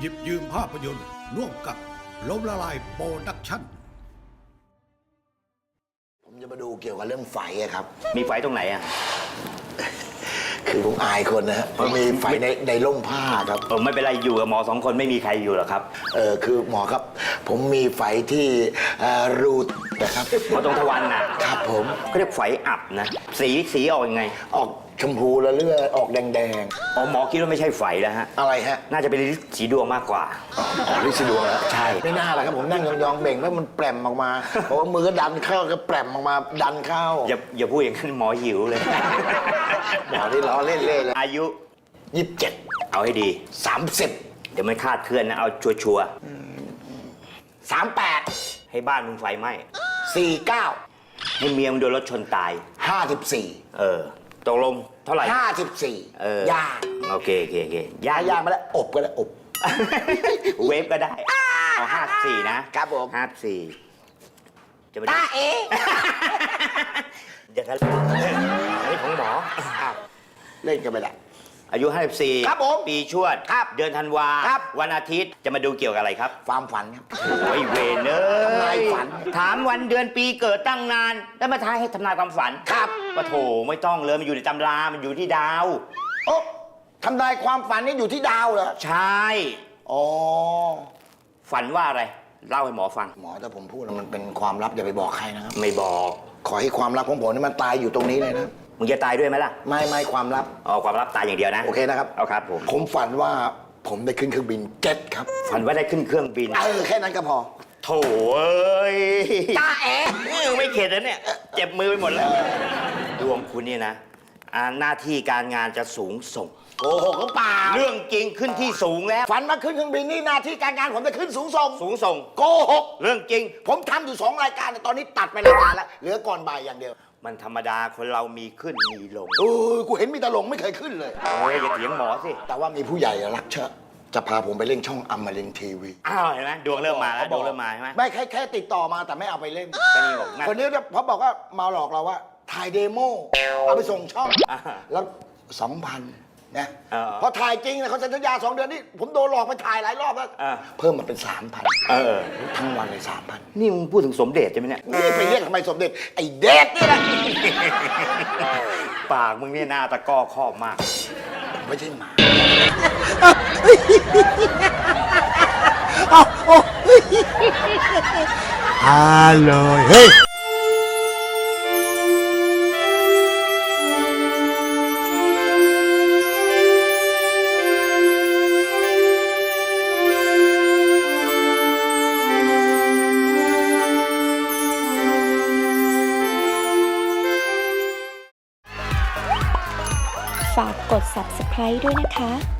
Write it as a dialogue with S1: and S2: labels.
S1: หยิบยืมภาพยนตร์ร่วมกับล้มละลายโปรดักชั่น
S2: ผมจะมาดูเกี่ยวกับเรื่องไฟอะครับ
S3: มีไฟตรงไหนอะ
S2: คือผมอายคนนะฮะมันมีไฟในในร่มผ้าครับ
S3: เออไม่เป็นไรอยู่กับหมอสองคนไม่มีใครอยู่หรอกครับ
S2: เออคือหมอครับ ผมมีไฟที่เอ่อรูทนะครับ
S3: หมอตรงทวันน่ะ
S2: ครับผม
S3: ก็เรียกไฟอับนะ สีสีออกยังไง
S2: ออก ชมพูแล้วเลือดออกแดง
S3: อ๋อหมอคิดว่าไม่ใช่ไฟแล้วฮะ
S2: ๆ อะไรฮะ
S3: น่าจะเป็นสีดวงมากกว่า
S2: อ๋อลิซิดวงแล้ว
S3: ใช่
S2: ไม่น่าละครับผมนั่งยองๆเบ่งแล้วมันแปรมออกมาเพราะว่ามือก็ดันเข้าก็แปรมออกมาดันเข้า
S3: อย่าอย่าพูดอย่างนั้นหมอหิวเลย
S2: หมอที่ล้อเล่นเล่นเลย
S3: อายุ
S2: ยี่สิบเจ็ด
S3: เอาให้ดี
S2: สามสิบ
S3: เดี๋ยวไม่คลาดเคลื่อนนะ เอาชัวร์
S2: สามแปด
S3: ๆให้บ้านมึงไฟไหม้
S2: สี่เก้า
S3: ให้เมียมึงโดนรถชนตาย
S2: ห้าสิบสี่
S3: เออ ตกลงเท่าไหร่
S2: ห้าสิบสี่
S3: เออย่าง
S2: ย่าง
S3: โอเคโอเคโอเค
S2: ย่าง ย่างมาแล้วอบก็ได้อบ
S3: เวฟก็ได้เอาห้าสี่นะครับ
S2: ผม
S3: ห้าสี่จะไป
S2: ตาเอ๋
S3: เดี๋ยวกันอันนี้ของหมอ
S2: อ้าวเล่นกันไปละ
S3: อายุ 54
S2: ครับผม
S3: ปีชวด
S2: ครับ
S3: เดือนธันวา
S2: ครับ
S3: วันอาทิตย์จะมาดูเกี่ยวกับอะไรครับ
S2: ความฝันครับ
S3: โอ้ยเวนเอ้
S2: ทำนาย
S3: ย
S2: ฝัน
S3: ถามวันเดือนปีเกิดตั้งนาน แล้วมาทายให้ทำนายความฝัน
S2: ครับ
S3: ปะโถไม่ต้องเลยมันอยู่ในตำรา มันอยู่ที่ดาว
S2: โอ้ทำนายความฝันนี่อยู่ที่ดาวเหรอ
S3: ใช่
S2: อ๋อ
S3: ฝันว่าอะไร เล่าให้หมอฟัง
S2: หมอถ้าผมพูดแล้วมันเป็นความลับอย่าไปบอกใครนะครับ
S3: ไม่บอก
S2: ขอให้ความลับของผมนี่มันตายอยู่ตรงนี้เลยนะ
S3: มึงจะตายด้วยไหมล่ะ
S2: ไม่ไม่ความลับ
S3: อ๋อความลับตายอย่างเดียวนะ
S2: โอเคนะครับ
S3: เอาครับผม
S2: ผมฝันว่าผมได้ขึ้นเครื่องบินเจ็ตครับ
S3: ฝันว่าได้ขึ้นเครื่องบิน
S2: เออแค่นั้นก็พอ
S3: โถเอ้ย
S2: ตาเอ๋
S3: ไม่เข็ดแล้วเนี่ย เจ็บมือไปหมดแล้ว ดวงคุณเนี่ยนะ อ่าหน้าที่การงานจะสูงส่ง
S2: โกหกหรือเปล่า
S3: เรื่องจริงขึ้นที่สูงแล้ว
S2: ฝันว่าขึ้นเครื่องบินนี่หน้าที่การงานผมจะขึ้นสูงส่ง
S3: สูงส่ง
S2: โกหก
S3: เรื่องจริง
S2: ผมทำอยู่สองรายการตอนนี้ตัดไปรายการแล้วเหลือก่อนบ่ายอย่างเดียว
S3: มันธรรมดาคนเรามีขึ้นมีลง
S2: เออกูเห็นมีตลงไม่เคยขึ้นเลย
S3: เอ้ยอย่าเถียงหมอสิ
S2: แต่ว่ามีผู้ใหญ่รักเชอะจะพาผมไปเล่นช่องอมรินทีวี
S3: อ้าวเห็นไหมดวงเริ่มมาแล้วดวงเริ่มมาใช่ไหม
S2: ไม่แค่แค่ติดต่อมาแต่ไม่เอาไปเล่น
S3: ก็นี่บอกงั้น
S2: คนนี้เขาบอกว่ามาหลอกเราว่า ถ่ายเดโมเอาไปส่งช่อง
S3: อ่า
S2: แล้วสองพันนะ
S3: เออ
S2: พอถ่ายจริงเนี่ยเขาเซ็นสัญญาสองเดือนนี่ผมโดนหลอกไปถ่ายหลายรอบแล้ว
S3: อ่า
S2: เพิ่มมาเป็นสามพัน
S3: เออ
S2: ทั้งวันเลยสามพัน
S3: นี่มึงพูดถึงสมเด็จใช่ไหมเนี่ย
S2: นี่ไปเรียกทำไมสมเด็จไอ้เดดนี่แหละ
S3: ปากมึงเนี่ยหน้าตะก้อครอบมาก
S2: ไม่ใช่หมา
S4: ฮัลโหลเฮ้ย
S5: ฝากกด subscribe ด้วยนะคะ